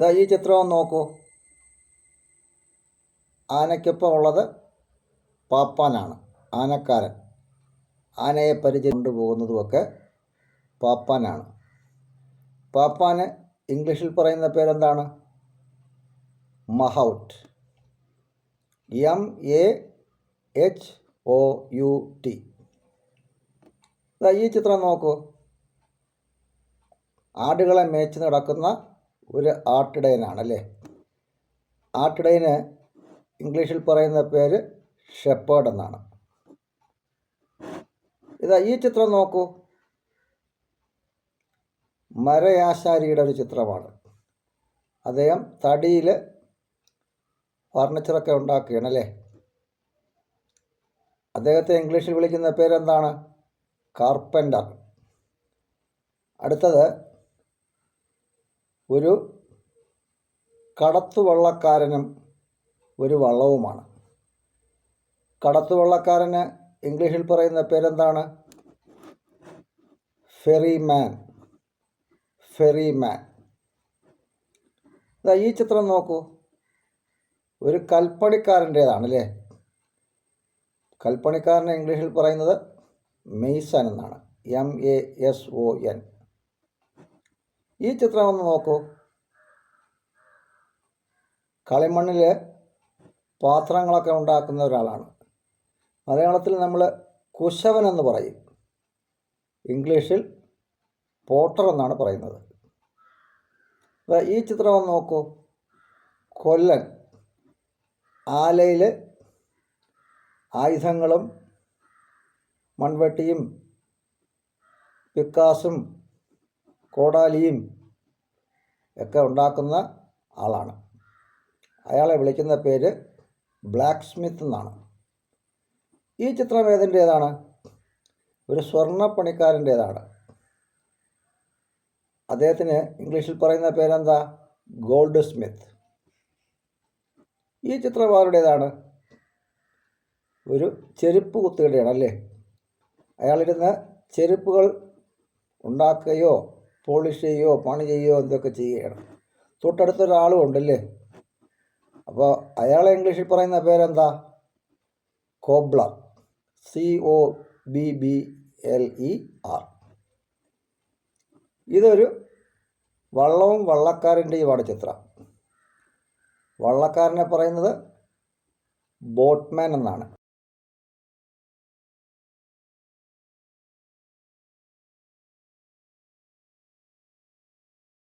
ഇതാ ഈ ചിത്രം നോക്കൂ. ആനയ്ക്കൊപ്പം ഉള്ളത് പാപ്പാനാണ് ആനക്കാരൻ. ആനയെ പരിചയം കൊണ്ടുപോകുന്നതുമൊക്കെ പാപ്പാനാണ്. പാപ്പാന് ഇംഗ്ലീഷിൽ പറയുന്ന പേരെന്താണ്? Mahout. M A H O U T ഈ ചിത്രം നോക്കൂ. ആടുകളെ മേച്ച് നടക്കുന്ന ഒരു ആട്ടിടയനാണല്ലേ ആട്ടിടയന് ഇംഗ്ലീഷിൽ പറയുന്ന പേര് ഷെപ്പേർഡ് എന്നാണ്. ഇതാ ഈ ചിത്രം നോക്കൂ. മരയാശാരിയുടെ ഒരു ചിത്രമാണ്. അദ്ദേഹം തടിയിൽ ഫർണിച്ചറൊക്കെ ഉണ്ടാക്കുകയാണ് അല്ലേ അദ്ദേഹത്തെ ഇംഗ്ലീഷിൽ വിളിക്കുന്ന പേരെന്താണ്? കാർപ്പന്റർ. അടുത്തത് ഒരു കടത്തുവള്ളക്കാരനും ഒരു വള്ളവുമാണ്. കടത്തുവള്ളക്കാരന് ഇംഗ്ലീഷിൽ പറയുന്ന പേരെന്താണ്? ഫെറി ഫെറിമാൻ ഫെറിമാൻ ഇതാ ഈ ചിത്രം നോക്കൂ. ഒരു കൽപ്പണിക്കാരന്റേതാണ് അല്ലേ കൽപ്പണിക്കാരനെ ഇംഗ്ലീഷിൽ പറയുന്നത് മെയ്സൺ എന്നാണ്. M A S O N ഈ ചിത്രം ഒന്ന് നോക്കൂ. കളിമണ്ണിൽ പാത്രങ്ങളൊക്കെ ഉണ്ടാക്കുന്ന ഒരാളാണ്. മലയാളത്തിൽ നമ്മൾ കുശവൻ എന്ന് പറയും. ഇംഗ്ലീഷിൽ പോട്ടർ എന്നാണ് പറയുന്നത്. ഈ ചിത്രം ഒന്ന് നോക്കൂ. കൊല്ലൻ ആലയിൽ ആയുധങ്ങളും മൺവെട്ടിയും പിക്കാസും കോടാലിയും ഒക്കെ ഉണ്ടാക്കുന്ന ആളാണ്. അയാളെ വിളിക്കുന്ന പേര് ബ്ലാക്ക് സ്മിത്ത് എന്നാണ്. ഈ ചിത്രം ഏതിന്റേതാണ്? ഒരു സ്വർണപ്പണിക്കാരന്റേതാണ്. അദ്ദേഹത്തിന് ഇംഗ്ലീഷിൽ പറയുന്ന പേരെന്താ? ഗോൾഡ് സ്മിത്ത് ഈ ചിത്രം ആരുടേതാണ്? ഒരു ചെരുപ്പ് കുത്തുകടയാണ് അല്ലേ? അയാളിരുന്ന് ചെരുപ്പുകൾ ഉണ്ടാക്കുകയോ പോളിഷ് ചെയ്യുകയോ പണി ചെയ്യുകയോ എന്തൊക്കെ ചെയ്യുകയാണ് തൊട്ടടുത്തൊരാളും ഉണ്ടല്ലേ? അപ്പോൾ അയാളെ ഇംഗ്ലീഷിൽ പറയുന്ന പേരെന്താ? Cobbler. C O B B L E R. ഇതൊരു വള്ളവും വള്ളക്കാരന്റെയുമാണ് ചിത്രം. വള്ളക്കാരനെ പറയുന്നത് ബോട്ട്മാൻ എന്നാണ്.